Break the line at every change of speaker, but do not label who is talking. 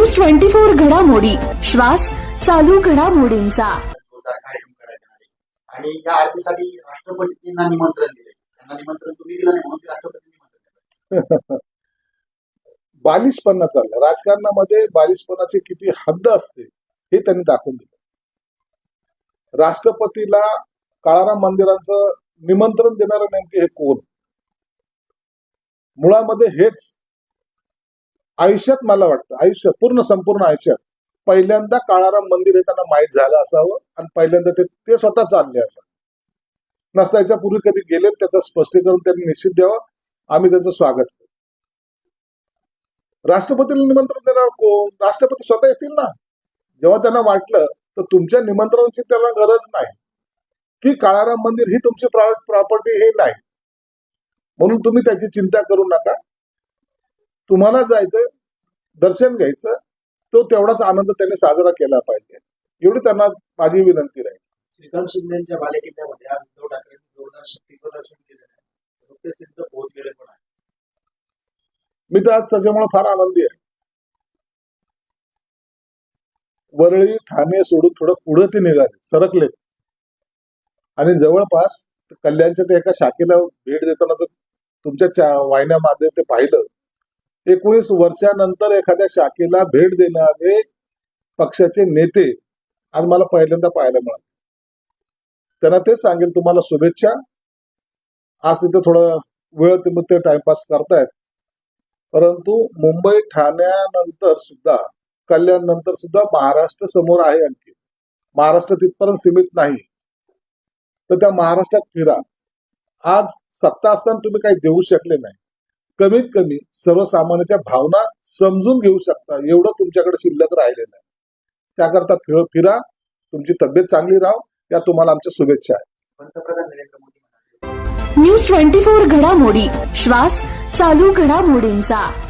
Twenty four घडामोडी. श्वास चालू घडामोडींचा.
आणि या आरतीसाठी राष्ट्रपतींना निमंत्रण दिले. त्यांना निमंत्रण तुम्ही दिलं नाही म्हणून ते राष्ट्रपतींनी निमंत्रण दिलं.
बालिशपणा चालला. राजकारणामध्ये बालिशपणाची किती हद्द असते हे त्यांनी दाखवून दिलं. राष्ट्रपतीला काळाराम मंदिराचं निमंत्रण देणारे नेमके हे कोण? मुळामध्ये हेच आयुष्यात मला वाटतं आयुष्यात पूर्ण संपूर्ण आयुष्यात पहिल्यांदा काळाराम मंदिर हे त्यांना माहीत झालं असावं आणि पहिल्यांदा ते ते स्वतः चालले असावं. नसता याच्या पूर्वी कधी गेलेत त्याचं स्पष्टीकरण त्यांनी निश्चित द्यावं. आम्ही त्यांचं स्वागत करू. राष्ट्रपतीला निमंत्रण देणार कोण? राष्ट्रपती स्वतः येतील ना? जेव्हा त्यांना वाटलं तर तुमच्या निमंत्रणाची त्यांना गरज नाही. की काळाराम मंदिर ही तुमची प्रॉपर्टी हे नाही. म्हणून तुम्ही त्याची चिंता करू नका. तुम्हाला जायचं दर्शन घ्यायचं तो तेवढाच आनंद त्यांनी साजरा केला पाहिजे. एवढी त्यांना माझी विनंती राहील.
श्रीकांत शिंदेच्या बालेकिल्ल्यामध्ये आज उद्धव ठाकरेंनी जोरदार शक्ती प्रदर्शन केलेलं आहे. नुकतेच तिथं पोहोचलेले पण आहे.
मी तर आज त्याच्यामुळे फार आनंदी आहे. वरळी ठाणे सोडून थोडं पुढे ते निघाले सरकले. आणि जवळपास कल्याणच्या त्या एका शाखेला भेट देताना जर तुमच्या वाहिन्यामध्ये ते पाहिलं एकोणीस वर्षानंतर एखाद्या शाखेला भेट देणारे पक्षाचे नेते आज मला पहिल्यांदा पाहायला मिळाले. त्यांना तेच सांगेल तुम्हाला शुभेच्छा. आज तिथे थोडं वेळ तुम्ही ते टाइमपास करतायत. परंतु मुंबई ठाण्यानंतर सुद्धा कल्याण नंतर सुद्धा महाराष्ट्र समोर आहे आणखी. महाराष्ट्र तिथपर्यंत सीमित नाही. तर त्या महाराष्ट्रात फिरा. आज सत्ता असताना तुम्ही काही देऊ शकले नाही. कमीत कमी सर्वसामान्याच्या भावना समजून घेऊ शकता. एवढं तुमच्याकडे शिल्लक राहिलेलं आहे. त्याकरता फिर- फिरा. तुमची तब्येत चांगली राहो. या तुम्हाला आमच्या शुभेच्छा आहेत.
पंतप्रधान Narendra Modi
news twenty four घडामोडी. श्वास चालू घडामोडींचा.